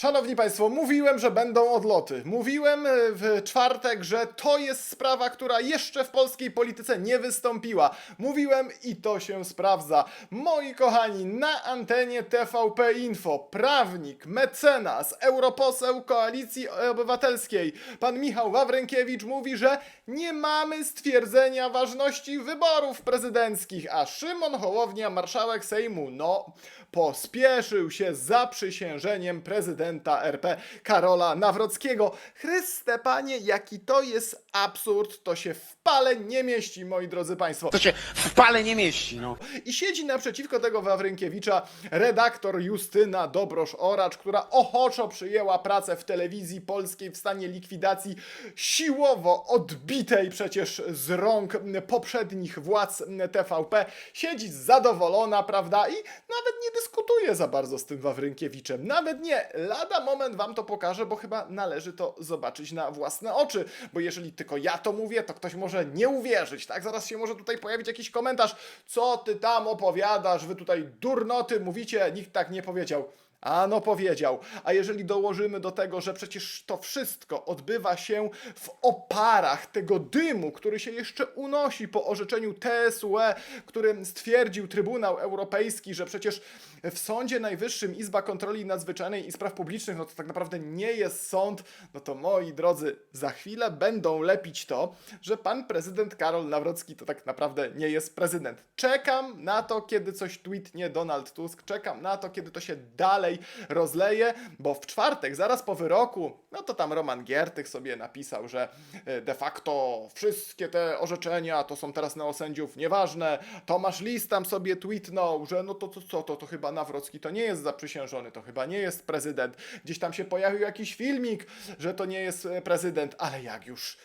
Szanowni Państwo, mówiłem, że będą odloty. Mówiłem e, w czwartek, że to jest sprawa, która jeszcze w polskiej polityce nie wystąpiła. Mówiłem i to się sprawdza. Moi kochani, na antenie TVP Info prawnik, mecenas, europoseł Koalicji Obywatelskiej, pan Michał Wawrękiewicz mówi, że nie mamy stwierdzenia ważności wyborów prezydenckich, a Szymon Hołownia, marszałek Sejmu, no, pospieszył się z zaprzysiężeniem prezydenta RP Karola Nawrockiego. Chryste panie, jaki to jest absurd, to się w pale nie mieści, moi drodzy państwo. To się w pale nie mieści, no. I siedzi naprzeciwko tego Wawrynkiewicza redaktor Justyna Dobrosz-Oracz, która ochoczo przyjęła pracę w telewizji polskiej w stanie likwidacji siłowo odbitej przecież z rąk poprzednich władz TVP. Siedzi zadowolona, prawda? I nawet nie dyskutuje za bardzo z tym Wawrynkiewiczem. Nawet nie. Lada moment wam to pokażę, bo chyba należy to zobaczyć na własne oczy. Bo jeżeli tylko ja to mówię, to ktoś może nie uwierzyć, tak? Zaraz się może tutaj pojawić jakiś komentarz. Co ty tam opowiadasz? Wy tutaj durnoty mówicie, nikt tak nie powiedział. Ano powiedział. A jeżeli dołożymy do tego, że przecież to wszystko odbywa się w oparach tego dymu, który się jeszcze unosi po orzeczeniu TSUE, którym stwierdził Trybunał Europejski, że przecież w Sądzie Najwyższym Izba Kontroli Nadzwyczajnej i Spraw Publicznych, no to tak naprawdę nie jest sąd, no to moi drodzy, za chwilę będą lepić to, że pan prezydent Karol Nawrocki to tak naprawdę nie jest prezydent. Czekam na to, kiedy coś tweetnie Donald Tusk, czekam na to, kiedy to się dalej rozleje, bo w czwartek, zaraz po wyroku, no to tam Roman Giertych sobie napisał, że e, de facto wszystkie te orzeczenia to są teraz neosędziów nieważne. Tomasz Lis tam sobie tweetnął, że no to co, to, to, to chyba Nawrocki to nie jest zaprzysiężony, to chyba nie jest prezydent. Gdzieś tam się pojawił jakiś filmik, że to nie jest e, prezydent, ale jak już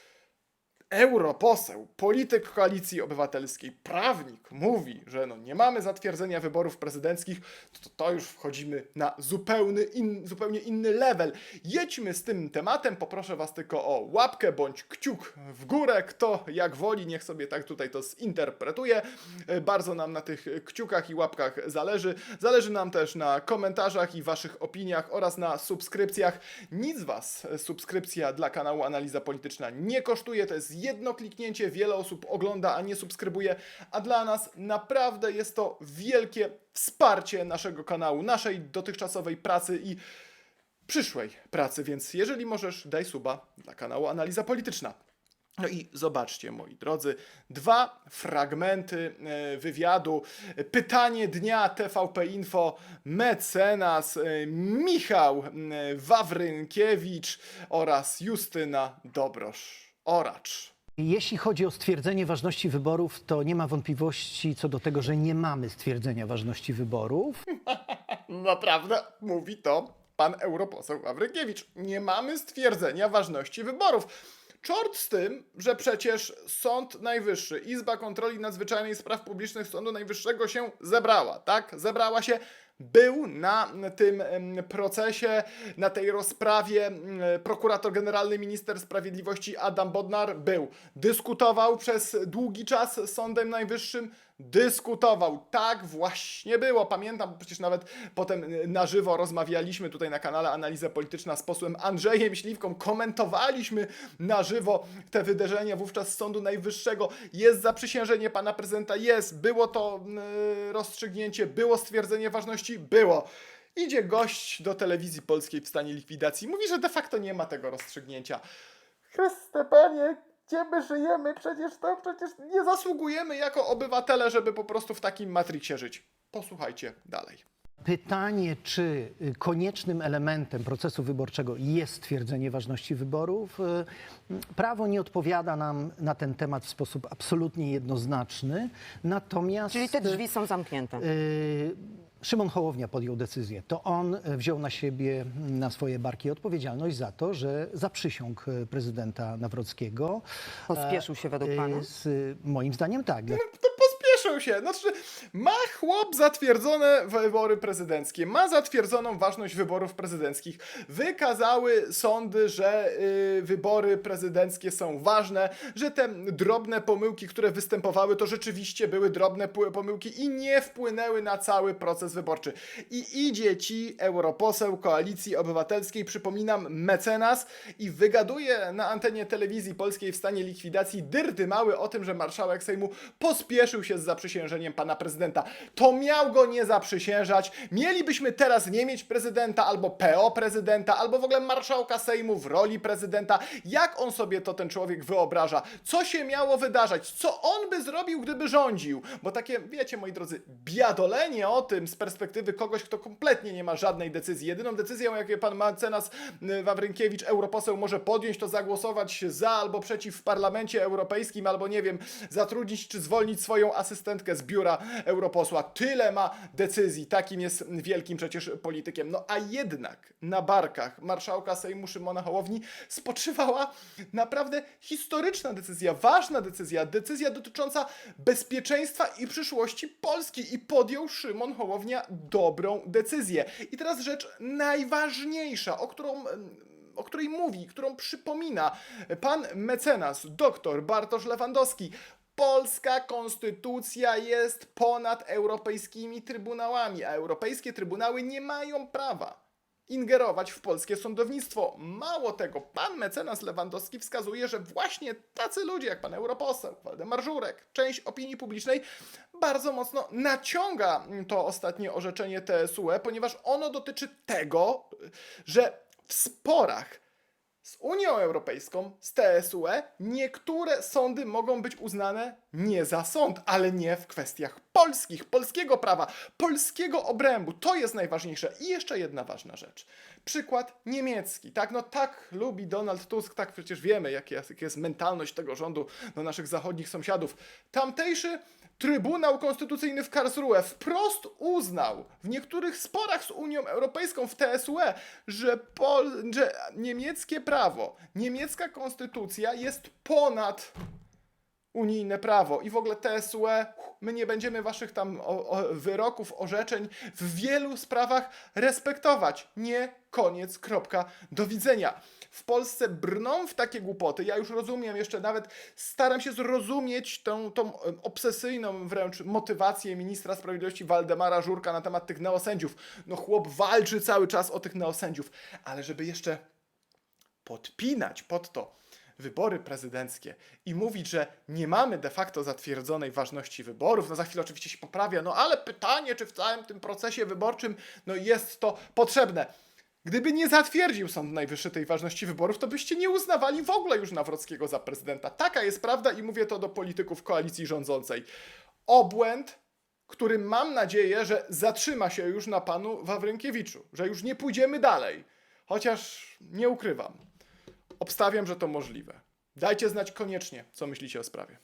europoseł, polityk koalicji obywatelskiej, prawnik mówi, że no nie mamy zatwierdzenia wyborów prezydenckich, to, to już wchodzimy na zupełny in, zupełnie inny level. Jedźmy z tym tematem, poproszę Was tylko o łapkę bądź kciuk w górę, kto jak woli, niech sobie tak tutaj to zinterpretuje. E, Bardzo nam na tych kciukach i łapkach zależy. Zależy nam też na komentarzach i Waszych opiniach oraz na subskrypcjach. Nic Was subskrypcja dla kanału Analiza Polityczna nie kosztuje, to jest jedno kliknięcie, wiele osób ogląda, a nie subskrybuje, a dla nas naprawdę jest to wielkie wsparcie naszego kanału, naszej dotychczasowej pracy i przyszłej pracy, więc jeżeli możesz, daj suba dla kanału Analiza Polityczna. No i zobaczcie, moi drodzy, dwa fragmenty e, wywiadu. Pytanie dnia TVP Info, mecenas e, Michał e, Wawrynkiewicz oraz Justyna Dobrosz-Oracz. Jeśli chodzi o stwierdzenie ważności wyborów, to nie ma wątpliwości co do tego, że nie mamy stwierdzenia ważności wyborów. Naprawdę mówi to pan europoseł Wawrykiewicz. Nie mamy stwierdzenia ważności wyborów. Czort z tym, że przecież Sąd Najwyższy, Izba Kontroli Nadzwyczajnej Spraw Publicznych Sądu Najwyższego się zebrała, tak? Zebrała się, był na tym procesie, na tej rozprawie prokurator generalny, minister sprawiedliwości Adam Bodnar był. Dyskutował przez długi czas z Sądem Najwyższym, dyskutował. Tak właśnie było. Pamiętam, przecież nawet potem y, na żywo rozmawialiśmy tutaj na kanale Analiza Polityczna z posłem Andrzejem Śliwką. Komentowaliśmy na żywo te wydarzenia wówczas z Sądu Najwyższego. Jest zaprzysiężenie pana prezydenta, jest. Było to y, rozstrzygnięcie, było stwierdzenie ważności, było. Idzie gość do telewizji polskiej w stanie likwidacji. Mówi, że de facto nie ma tego rozstrzygnięcia. Chryste panie, gdzie my żyjemy? Przecież to przecież nie zasługujemy jako obywatele, żeby po prostu w takim matriksie żyć. Posłuchajcie dalej. Pytanie, czy y, koniecznym elementem procesu wyborczego jest stwierdzenie ważności wyborów. y, Prawo nie odpowiada nam na ten temat w sposób absolutnie jednoznaczny. Natomiast Czyli te drzwi są zamknięte. y, Szymon Hołownia podjął decyzję. To on y, wziął na siebie, na swoje barki odpowiedzialność za to, że zaprzysiągł y, prezydenta Nawrockiego. Pospieszył się według pana? Y, Z, moim zdaniem tak. Pospieszył się. Znaczy, ma chłop zatwierdzone wybory prezydenckie, ma zatwierdzoną ważność wyborów prezydenckich. Wykazały sądy, że y, wybory prezydenckie są ważne, że te drobne pomyłki, które występowały, to rzeczywiście były drobne pomyłki i nie wpłynęły na cały proces wyborczy. I idzie ci europoseł Koalicji Obywatelskiej, przypominam, mecenas i wygaduje na antenie telewizji polskiej w stanie likwidacji dyrdy mały o tym, że marszałek Sejmu pospieszył się z zaprzysiężeniem pana prezydenta. To miał go nie zaprzysiężać. Mielibyśmy teraz nie mieć prezydenta albo PO prezydenta, albo w ogóle marszałka Sejmu w roli prezydenta. Jak on sobie to ten człowiek wyobraża? Co się miało wydarzać? Co on by zrobił, gdyby rządził? Bo takie, wiecie, moi drodzy, biadolenie o tym z perspektywy kogoś, kto kompletnie nie ma żadnej decyzji. Jedyną decyzją, jaką pan mecenas y, Wawrynkiewicz, europoseł, może podjąć, to zagłosować za albo przeciw w parlamencie europejskim, albo nie wiem, zatrudnić czy zwolnić swoją asystentkę z biura europosła. Tyle ma decyzji. Takim jest wielkim przecież politykiem. No a jednak na barkach marszałka Sejmu Szymona Hołowni spoczywała naprawdę historyczna decyzja, ważna decyzja, decyzja dotycząca bezpieczeństwa i przyszłości Polski i podjął Szymon Hołownia dobrą decyzję. I teraz rzecz najważniejsza, o którą o której mówi, którą przypomina pan mecenas dr Bartosz Lewandowski. Polska konstytucja jest ponad europejskimi trybunałami, a europejskie trybunały nie mają prawa ingerować w polskie sądownictwo. Mało tego, pan mecenas Lewandowski wskazuje, że właśnie tacy ludzie jak pan europoseł, Waldemar Żurek, część opinii publicznej bardzo mocno naciąga to ostatnie orzeczenie TSUE, ponieważ ono dotyczy tego, że w sporach z Unią Europejską, z TSUE, niektóre sądy mogą być uznane nie za sąd, ale nie w kwestiach polskich, polskiego prawa, polskiego obrębu. To jest najważniejsze. I jeszcze jedna ważna rzecz. Przykład niemiecki. Tak, no tak lubi Donald Tusk, tak przecież wiemy, jaka jest, jaka jest mentalność tego rządu do naszych zachodnich sąsiadów. Tamtejszy Trybunał Konstytucyjny w Karlsruhe wprost uznał w niektórych sporach z Unią Europejską w TSUE, że, pol, że niemieckie prawo, niemiecka konstytucja jest ponad unijne prawo i w ogóle TSUE, my nie będziemy waszych tam o, o, wyroków, orzeczeń w wielu sprawach respektować. Nie, koniec, kropka, do widzenia. W Polsce brną w takie głupoty. Ja już rozumiem, jeszcze nawet staram się zrozumieć tą, tą obsesyjną wręcz motywację ministra sprawiedliwości Waldemara Żurka na temat tych neosędziów. No chłop walczy cały czas o tych neosędziów, ale żeby jeszcze podpinać pod to wybory prezydenckie i mówić, że nie mamy de facto zatwierdzonej ważności wyborów, no za chwilę oczywiście się poprawia, no ale pytanie, czy w całym tym procesie wyborczym no jest to potrzebne. Gdyby nie zatwierdził Sąd Najwyższy tej ważności wyborów, to byście nie uznawali w ogóle już Nawrockiego za prezydenta. Taka jest prawda i mówię to do polityków koalicji rządzącej. Obłęd, który mam nadzieję, że zatrzyma się już na panu Wawrynkiewiczu, że już nie pójdziemy dalej. Chociaż nie ukrywam, obstawiam, że to możliwe. Dajcie znać koniecznie, co myślicie o sprawie.